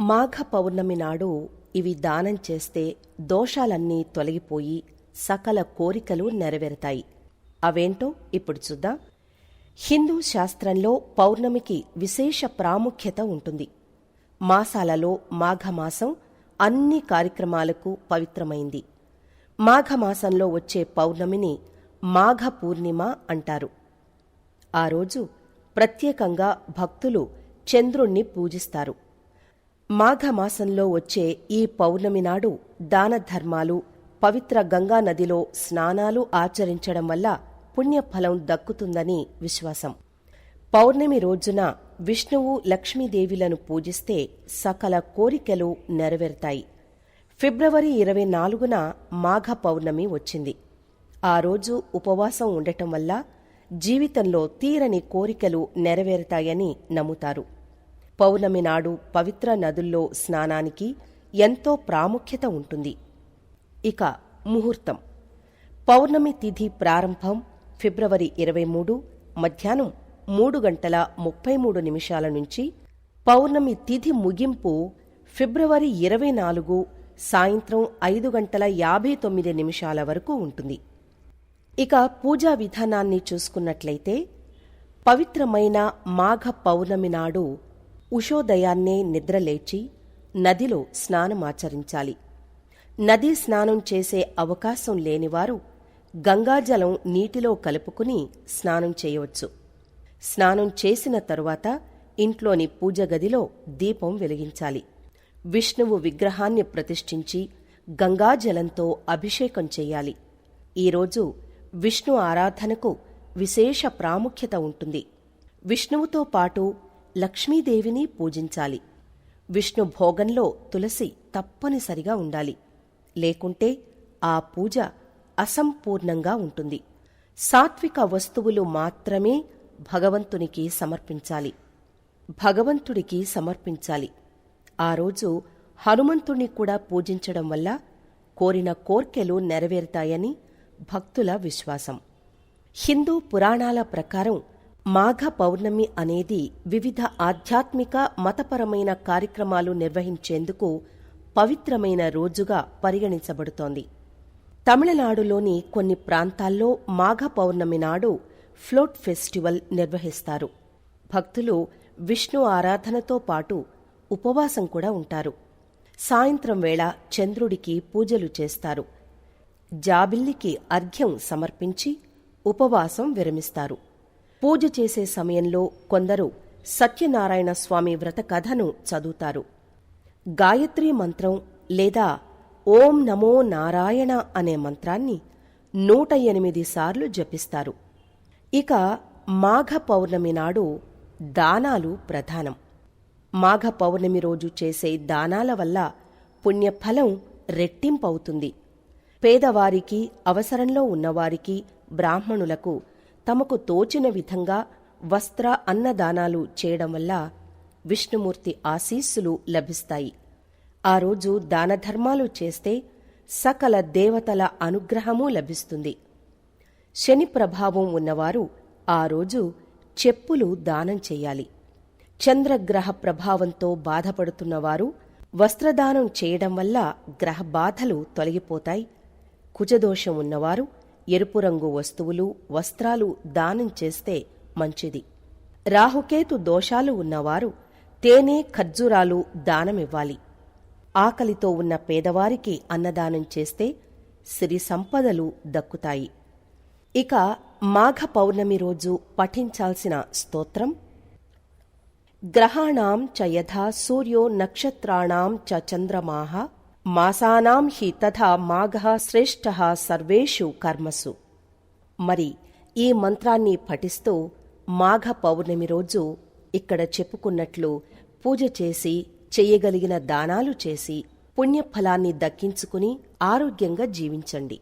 మాఘ పౌర్ణమి నాడు ఇవి దానం చేస్తే దోషాలన్నీ తొలగిపోయి సకల కోరికలు నెరవేరుతాయి. అవేంటో ఇప్పుడు చూద్దాం. హిందూ శాస్త్రంలో పౌర్ణమికి విశేష ప్రాముఖ్యత ఉంటుంది. మాసాలలో మాఘమాసం అన్ని కార్యక్రమాలకు పవిత్రమైంది. మాఘమాసంలో వచ్చే పౌర్ణమిని మాఘ పూర్ణిమ అంటారు. ఆ రోజు ప్రత్యేకంగా భక్తులు చంద్రుణ్ణి పూజిస్తారు. మాఘమాసంలో వచ్చే ఈ పౌర్ణమి నాడు దాన ధర్మాలు పవిత్ర గంగా నదిలో స్నానాలు ఆచరించడం వల్ల పుణ్యఫలం దక్కుతుందని విశ్వాసం. పౌర్ణమి రోజున విష్ణువు లక్ష్మీదేవిలను పూజిస్తే సకల కోరికలు నెరవేరుతాయి. ఫిబ్రవరి ఇరవై నాలుగున మాఘ పౌర్ణమి వచ్చింది. ఆ రోజు ఉపవాసం ఉండటం వల్ల జీవితంలో తీరని కోరికలు నెరవేరుతాయని నమ్ముతారు. పౌర్ణమి నాడు పవిత్ర నదుల్లో స్నానానికి ఎంతో ప్రాముఖ్యత ఉంటుంది. ఇక ముహూర్తం. పౌర్ణమి తిథి ప్రారంభం ఫిబ్రవరి ఇరవై మూడు మధ్యాహ్నం మూడు గంటల ముప్పై మూడు నిమిషాల నుంచి పౌర్ణమి తిథి ముగింపు ఫిబ్రవరి ఇరవై నాలుగు సాయంత్రం ఐదు గంటల యాభై తొమ్మిది నిమిషాల వరకు ఉంటుంది. ఇక పూజా విధానాన్ని చూసుకున్నట్లయితే పవిత్రమైన మాఘ పౌర్ణమి నాడు ఉషోదయాన్నే నిద్రలేచి నదిలో స్నానమాచరించాలి. నదీ స్నానం చేసే అవకాశం లేనివారు గంగాజలం నీటిలో కలుపుకుని స్నానం చేయవచ్చు. స్నానం చేసిన తరువాత ఇంట్లోని పూజ గదిలో దీపం వెలిగించాలి. విష్ణువు విగ్రహాన్ని ప్రతిష్ఠించి గంగాజలంతో అభిషేకం చెయ్యాలి ఈరోజు విష్ణు ఆరాధనకు విశేష ప్రాముఖ్యత ఉంటుంది. విష్ణువుతో పాటు లక్ష్మీదేవిని పూజించాలి. విష్ణు భోగంలో తులసి తప్పనిసరిగా ఉండాలి. లేకుంటే ఆ పూజ అసంపూర్ణంగా ఉంటుంది. సాత్విక వస్తువులు మాత్రమే భగవంతునికి సమర్పించాలి. భగవంతుడికి సమర్పించాలి. ఆ రోజు హనుమంతుణ్ణి కూడా పూజించడం వల్ల కోరిన కోర్కెలు నెరవేరుతాయని భక్తుల విశ్వాసం. హిందూ పురాణాల ప్రకారం మాఘ పౌర్ణమి అనేది వివిధ ఆధ్యాత్మిక మతపరమైన కార్యక్రమాలు నిర్వహించేందుకు పవిత్రమైన రోజుగా పరిగణించబడుతోంది. తమిళనాడులోని కొన్ని ప్రాంతాల్లో మాఘ పౌర్ణమి నాడు ఫ్లోట్ ఫెస్టివల్ నిర్వహిస్తారు. భక్తులు విష్ణు ఆరాధనతో పాటు ఉపవాసం కూడా ఉంటారు. సాయంత్రం వేళ చంద్రుడికి పూజలు చేస్తారు. జాబిల్లికి అర్ఘ్యం సమర్పించి ఉపవాసం విరమిస్తారు. పూజ చేసే సమయంలో కొందరు సత్యనారాయణ స్వామి వ్రత కథను చదువుతారు. గాయత్రి మంత్రం లేదా ఓం నమో నారాయణ అనే మంత్రాన్ని నూట ఎనిమిది సార్లు జపిస్తారు. ఇక మాఘ పౌర్ణమి నాడు దానాలు ప్రధానం. మాఘ పౌర్ణమి రోజు చేసే దానాల వల్ల పుణ్యఫలం రెట్టింపవుతుంది. పేదవారికి అవసరంలో ఉన్నవారికి బ్రాహ్మణులకు తమకు తోచిన విధంగా వస్త్ర అన్నదానాలు చేయడం వల్ల విష్ణుమూర్తి ఆశీస్సులు లభిస్తాయి. ఆ రోజు దానధర్మాలు చేస్తే సకల దేవతల అనుగ్రహమూ లభిస్తుంది. శని ప్రభావం ఉన్నవారు ఆ రోజు చెప్పులు దానం చేయాలి. చంద్రగ్రహ ప్రభావంతో బాధపడుతున్నవారు వస్త్రదానం చేయడం వల్ల గ్రహ బాధలు తొలగిపోతాయి. కుజదోషం ఉన్నవారు ఎరుపు రంగు వస్తువులు వస్త్రాలు దానం చేస్తే మంచిది. రాహుకేతు దోషాలు ఉన్నవారు తేనె ఖర్జూరాలు దానమివ్వాలి. ఆకలితో ఉన్న పేదవారికి అన్నదానం చేస్తే సిరి సంపదలు దక్కుతాయి. ఇక మాఘ పౌర్ణమి రోజు పఠించాల్సిన స్తోత్రం గ్రహాణాం చ యథా సూర్యో నక్షత్రాణాం చ చంద్రమాహ మాసానాం హి తథా మాఘ శ్రేష్ఠ సర్వేషు కర్మసు. మరి ఈ మంత్రాన్ని పఠిస్తూ మాఘ పౌర్ణమి రోజు ఇక్కడ చెప్పుకున్నట్లు పూజ చేసి చెయ్యగలిగిన దానాలు చేసి పుణ్యఫలాన్ని దక్కించుకుని ఆరోగ్యంగా జీవించండి.